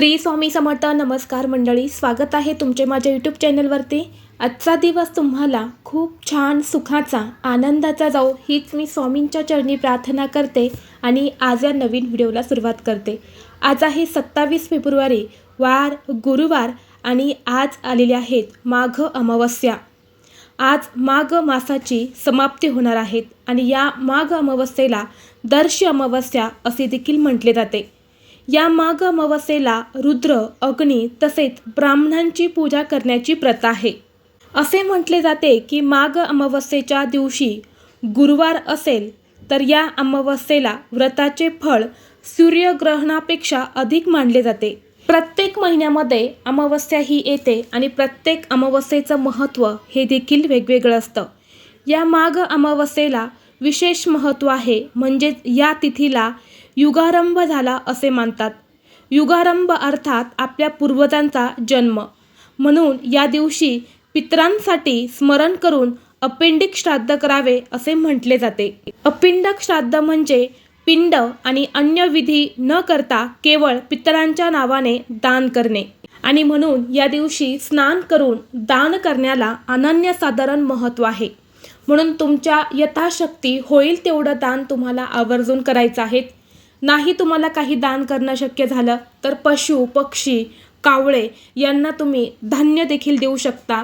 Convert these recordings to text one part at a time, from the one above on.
श्री स्वामी समर्थ नमस्कार मंडळी स्वागत आहे तुमचे माझ्या यूट्यूब चॅनलवरती आजचा दिवस तुम्हाला खूप छान सुखाचा आनंदाचा जाऊ हीच मी स्वामींच्या चरणी प्रार्थना करते आणि आज या नवीन व्हिडिओला सुरुवात करते. आज आहे सत्तावीस फेब्रुवारी वार गुरुवार आणि आज आलेले आहेत माघ अमावस्या. आज माघ मासाची समाप्ती होणार आहेत आणि या माघ अमावस्येला दर्श अमावस्या असे देखील म्हटले जाते. या माघ अमावस्येला रुद्र अग्नी तसेच ब्राह्मणांची पूजा करण्याची प्रथा आहे. असे म्हटले जाते की माघ अमावस्येच्या दिवशी गुरुवार असेल तर या अमावस्येला व्रताचे फळ सूर्यग्रहणापेक्षा अधिक मानले जाते. प्रत्येक महिन्यामध्ये अमावस्या ही येते आणि प्रत्येक अमावस्येचं महत्त्व हे देखील वेगवेगळं असतं. या माघ अमावस्येला विशेष महत्त्व आहे म्हणजेच या तिथीला युगारंभ झाला असे मानतात. युगारंभ अर्थात आपल्या पूर्वजांचा जन्म. म्हणून या दिवशी पितरांसाठी स्मरण करून अपिंडिक श्राद्ध करावे असे म्हटले जाते. अपिंडक श्राद्ध म्हणजे पिंड आणि अन्य विधी न करता केवळ पितरांच्या नावाने दान करणे. आणि म्हणून या दिवशी स्नान करून दान करण्याला अनन्यसाधारण महत्त्व आहे. म्हणून तुमच्या यथाशक्ती होईल तेवढं दान तुम्हाला आवर्जून करायचं आहे. नाही तुम्हाला काही दान करणं शक्य झालं तर पशु पक्षी कावळे यांना तुम्ही धान्य देखील देऊ शकता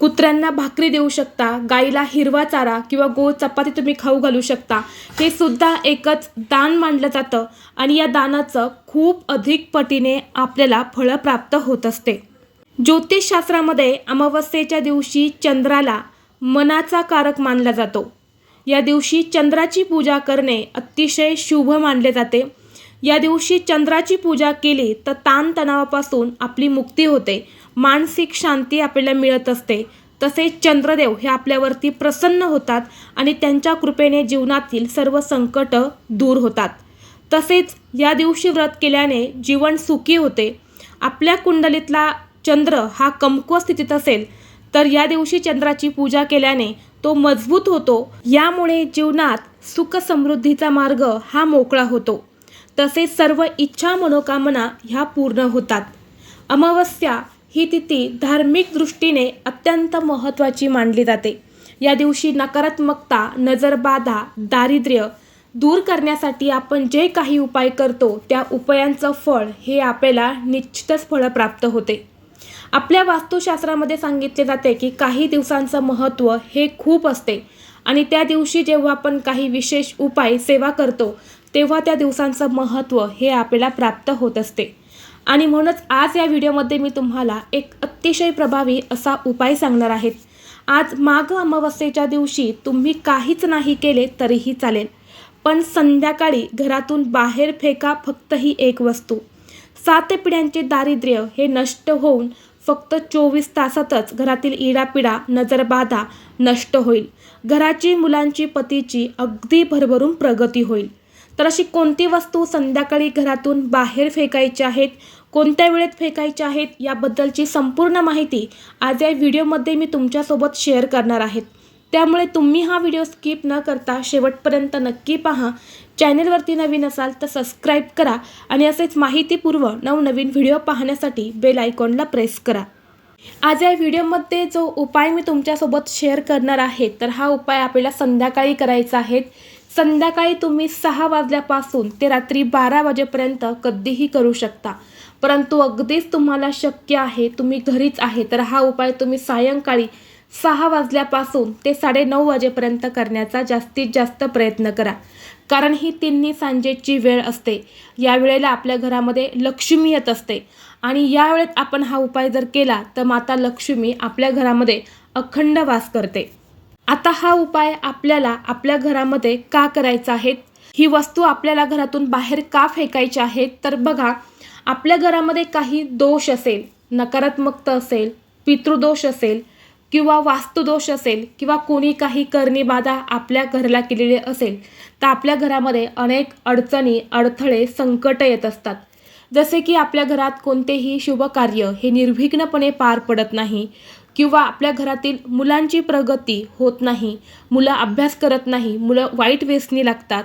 कुत्र्यांना भाकरी देऊ शकता गाईला हिरवा चारा किंवा गोड चपाती तुम्ही खाऊ घालू शकता. हे सुद्धा एकच दान मानलं जातं आणि या दानाचं खूप अधिक पटीने आपल्याला फळं प्राप्त होत असते. ज्योतिषशास्त्रामध्ये अमावस्येच्या दिवशी चंद्राला मनाचा कारक मानला जातो. या दिवशी चंद्राची पूजा करणे अतिशय शुभ मानले जाते. या दिवशी चंद्राची पूजा केली तर ताणतणावापासून आपली मुक्ती होते. मानसिक शांती आपल्याला मिळत असते. तसेच चंद्रदेव हे आपल्यावरती प्रसन्न होतात आणि त्यांच्या कृपेने जीवनातील सर्व संकट दूर होतात. तसेच या दिवशी व्रत केल्याने जीवन सुखी होते. आपल्या कुंडलीतला चंद्र हा कमकुवत स्थितीत असेल तर या दिवशी चंद्राची पूजा केल्याने तो मजबूत होतो. यामुळे जीवनात सुख समृद्धीचा मार्ग हा मोकळा होतो. तसेच सर्व इच्छा मनोकामना ह्या पूर्ण होतात. अमावस्या ही तिथी धार्मिक दृष्टीने अत्यंत महत्त्वाची मानली जाते. या दिवशी नकारात्मकता नजरबाधा दारिद्र्य दूर करण्यासाठी आपण जे काही उपाय करतो त्या उपायांचं फळ हे आपल्याला निश्चितच फळं प्राप्त होते. आपल्या वास्तुशास्त्रामध्ये सांगितले जाते की काही दिवसांचं महत्त्व हे खूप असते आणि त्या दिवशी जेव्हा आपण काही विशेष उपाय सेवा करतो तेव्हा त्या दिवसांचं महत्त्व हे आपल्याला प्राप्त होत असते. आणि म्हणूनच आज या व्हिडिओमध्ये मी तुम्हाला एक अतिशय प्रभावी असा उपाय सांगणार आहेत आज माघ अमावस्येच्या दिवशी तुम्ही काहीच नाही केले तरीही चालेल पण संध्याकाळी घरातून बाहेर फेका फक्त ही एक वस्तू. सात पिढ्यांचे दारिद्र्य हे नष्ट होऊन फक्त चोवीस तासातच घरातील इडापिडा नजरबाधा नष्ट होईल. घराची मुलांची पतीची अगदी भरभरून प्रगती होईल. तर अशी कोणती वस्तू संध्याकाळी घरातून बाहेर फेकायची आहेत कोणत्या वेळेत फेकायच्या आहेत याबद्दलची संपूर्ण माहिती आज या व्हिडिओमध्ये मी तुमच्यासोबत शेअर करणार आहेत त्यामुळे तुम्ही हा व्हिडिओ स्किप न करता शेवटपर्यंत नक्की पहा. चॅनलवरती नवीन असाल तर सबस्क्राईब करा आणि असेच माहितीपूर्व नवनवीन व्हिडिओ पाहण्यासाठी बेल आयकॉनला प्रेस करा. आज या व्हिडिओमध्ये जो उपाय मी तुमच्यासोबत शेअर करणार आहे तर हा उपाय आपल्याला संध्याकाळी करायचा आहे. संध्याकाळी तुम्ही सहा वाजल्यापासून ते रात्री बारा वाजेपर्यंत कधीही करू शकता. परंतु अगदीच तुम्हाला शक्य आहे तुम्ही घरीच आहे तर हा उपाय तुम्ही सायंकाळी सहा वाजल्यापासून ते साडेनऊ वाजेपर्यंत करण्याचा जास्तीत जास्त प्रयत्न करा. कारण ही तिन्ही सांजेची वेळ असते. या वेळेला आपल्या घरामध्ये लक्ष्मी येत असते. आणि या वेळेत आपण हा उपाय जर केला तर माता लक्ष्मी आपल्या घरामध्ये अखंड वास करते. आता हा उपाय आपल्याला आपल्या घरामध्ये का करायचा आहे? ही वस्तू आपल्याला घरातून बाहेर का फेकायची आहेत तर बघा आपल्या घरामध्ये काही दोष असेल नकारात्मकता असेल पितृदोष असेल किंवा वास्तुदोष असेल किंवा कोणी काही करणीबाधा आपल्या घराला केलेली असेल तर आपल्या घरामध्ये अनेक अडचणी अडथळे संकट येत असतात. जसे की आपल्या घरात कोणतेही शुभकार्य हे निर्विघ्नपणे पार पडत नाही किंवा आपल्या घरातील मुलांची प्रगती होत नाही मुलं अभ्यास करत नाही मुलं वाईट व्यसनी लागतात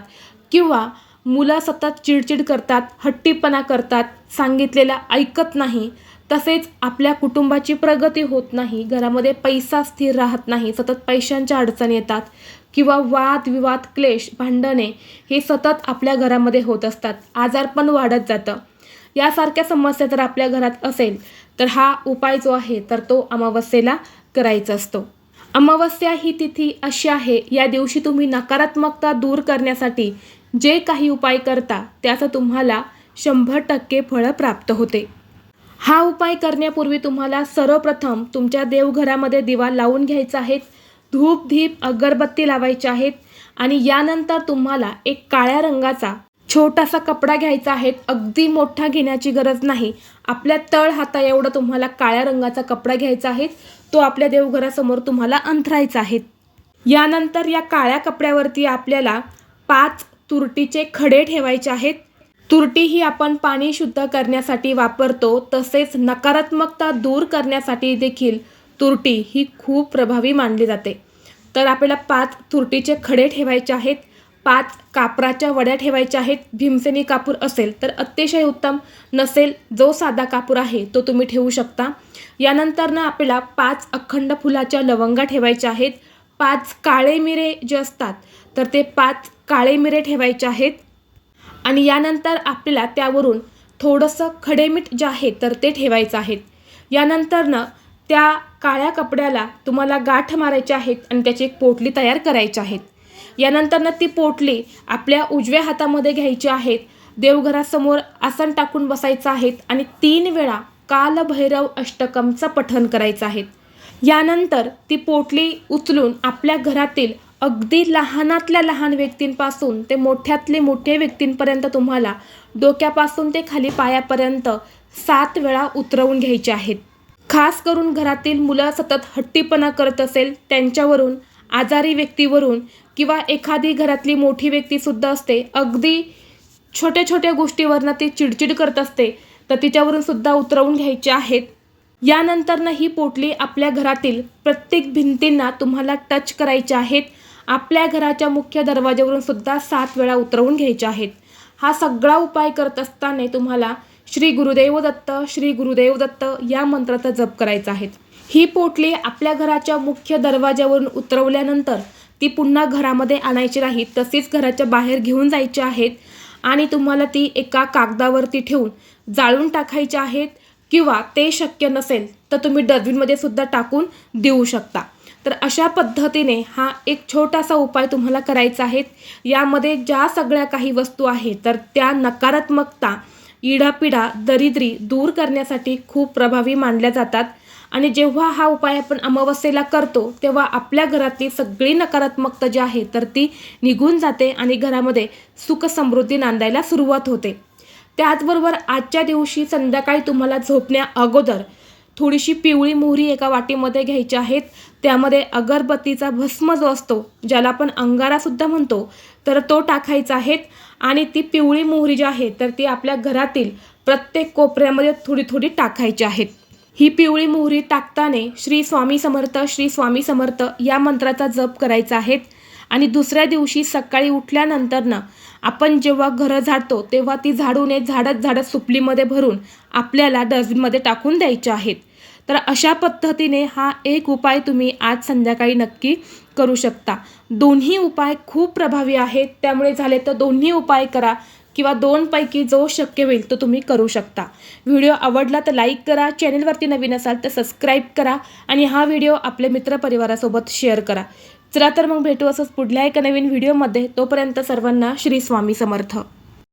किंवा मुलं सतत चिडचिड करतात हट्टीपणा करतात सांगितलेलं ऐकत नाही तसेच आपल्या कुटुंबाची प्रगती होत नाही घरामध्ये पैसा स्थिर राहत नाही सतत पैशांच्या अडचणी येतात किंवा वाद विवाद क्लेश भांडणे हे सतत आपल्या घरामध्ये होत असतात. आजारपण वाढत जातं. यासारख्या समस्या जर आपल्या घरात असेल तर हा उपाय जो आहे तर तो अमावस्येला करायचा असतो. अमावस्या ही तिथी अशी आहे या दिवशी तुम्ही नकारात्मकता दूर करण्यासाठी जे काही उपाय करता त्याचं तुम्हाला शंभर टक्के फळं प्राप्त होते. हा उपाय करण्यापूर्वी तुम्हाला सर्वप्रथम तुमच्या देवघरामध्ये दिवा लावून घ्यायचा आहे धूप धीप अगरबत्ती लावायची आहेत आणि यानंतर तुम्हाला एक काळ्या रंगाचा छोटासा कपडा घ्यायचा आहे. अगदी मोठा घेण्याची गरज नाही. आपल्या तळ हाता एवढा तुम्हाला काळ्या रंगाचा कपडा घ्यायचा आहे. तो आपल्या देवघरासमोर तुम्हाला अंथरायचा आहे. यानंतर या काळ्या कपड्यावरती आपल्याला पाच तुरटीचे खडे ठेवायचे आहेत. तुरटी ही आपण पाणी शुद्ध करण्यासाठी वापरतो तसेच नकारात्मकता दूर करण्यासाठी देखील तुरटी ही खूप प्रभावी मानली जाते. तर आपल्याला पाच तुरटीचे खडे ठेवायचे आहेत पाच कापराच्या वड्या ठेवायच्या आहेत. भीमसेनी कापूर असेल तर अतिशय उत्तम नसेल जो साधा कापूर आहे तो तुम्ही ठेवू शकता. यानंतर ना आपल्याला पाच अखंड फुलाच्या लवंगा ठेवायच्या आहेत. पाच काळे मिरे जे असतात तर ते पाच काळे मिरे ठेवायचे आहेत. आणि यानंतर आपल्याला त्यावरून थोडंसं खडेमीठ जे आहे तर ते ठेवायचं आहे. यानंतरनं त्या काळ्या कपड्याला तुम्हाला गाठ मारायचे आहेत आणि त्याची एक पोटली तयार करायची आहेत. यानंतरनं ती पोटली आपल्या उजव्या हातामध्ये घ्यायची आहेत. देवघरासमोर आसन टाकून बसायचं आहेत आणि तीन वेळा कालभैरव अष्टकमचं पठण करायचं आहे. यानंतर ती पोटली उचलून आपल्या घरातील अगदी लहानातल्या लहान व्यक्तींपासून ते मोठ्यातले मोठे व्यक्तींपर्यंत तुम्हाला डोक्यापासून ते खाली पायापर्यंत सात वेळा उतरवून घ्यायचे आहेत. खास करून घरातील मुलं सतत हट्टीपणा करत असेल त्यांच्यावरून आजारी व्यक्तीवरून किंवा एखादी घरातली मोठी व्यक्तीसुद्धा असते अगदी छोट्या छोट्या गोष्टीवरनं ती चिडचिड करत असते तर तिच्यावरून सुद्धा उतरवून घ्यायचे आहेत. यानंतरनं ही पोटली आपल्या घरातील प्रत्येक भिंतींना तुम्हाला टच करायच्या आहेत आपल्या घराच्या मुख्य दरवाज्यावरून सुद्धा सात वेळा उतरवून घ्यायच्या आहेत. हा सगळा उपाय करत असताना तुम्हाला श्री गुरुदेव दत्त श्री गुरुदेव दत्त या मंत्राचा जप करायचा आहे. ही पोटली आपल्या घराच्या मुख्य दरवाज्यावरून उतरवल्यानंतर ती पुन्हा घरामध्ये आणायची नाही तसेच घराच्या बाहेर घेऊन जायची आहेत आणि तुम्हाला ती एका कागदावरती ठेवून जाळून टाकायची आहेत किंवा ते शक्य नसेल तर तुम्ही डस्टबिनमध्ये सुद्धा टाकून देऊ शकता. तर अशा पद्धतीने हा एक छोटासा उपाय तुम्हाला करायचा आहे. यामध्ये ज्या सगळ्या काही वस्तू आहेत तर त्या नकारात्मकता इडापिडा दरिद्री दूर करण्यासाठी खूप प्रभावी मानल्या जातात. आणि जेव्हा हा उपाय आपण अमावस्येला करतो तेव्हा आपल्या घरातली सगळी नकारात्मकता जी आहे तर ती निघून जाते आणि घरामध्ये सुख समृद्धी नांदायला सुरुवात होते. त्याचबरोबर आजच्या दिवशी संध्याकाळी तुम्हाला झोपण्या अगोदर थोडीशी पिवळी मोहरी एका वाटीमध्ये घ्यायची आहेत. त्यामध्ये अगरबत्तीचा भस्म जो असतो ज्याला आपण अंगारासुद्धा म्हणतो तर तो टाकायचा आहेत आणि ती पिवळी मोहरी जी आहे तर ती आपल्या घरातील प्रत्येक कोपऱ्यामध्ये थोडी थोडी टाकायची आहेत ही पिवळी मोहरी टाकताना श्री स्वामी समर्थ श्री स्वामी समर्थ या मंत्राचा जप करायचा आहे. आणि दुसऱ्या दिवशी सकाळी उठल्यानंतरनं आपण जेव्हा घरं झाडतो तेव्हा ती झाडूने झाडत झाडत सुपलीमध्ये भरून आपल्याला डस्टबिनमध्ये टाकून द्यायच्या आहेत. तर अशा पद्धतीने हा एक उपाय तुम्ही आज संध्याकाळी नक्की करू शकता. दोन्ही उपाय खूप प्रभावी आहेत. त्यामुळे झाले तर दोन्ही उपाय करा किंवा दोनपैकी जो शक्य होईल तो तुम्ही करू शकता. व्हिडिओ आवडला तर लाईक करा चॅनलवरती नवीन असाल तर सबस्क्राईब करा आणि हा व्हिडिओ आपल्या मित्रपरिवारासोबत शेअर करा. चला तर मग भेटू असंच पुढल्या एका नवीन व्हिडिओमध्ये. तोपर्यंत सर्वांना श्री स्वामी समर्थ.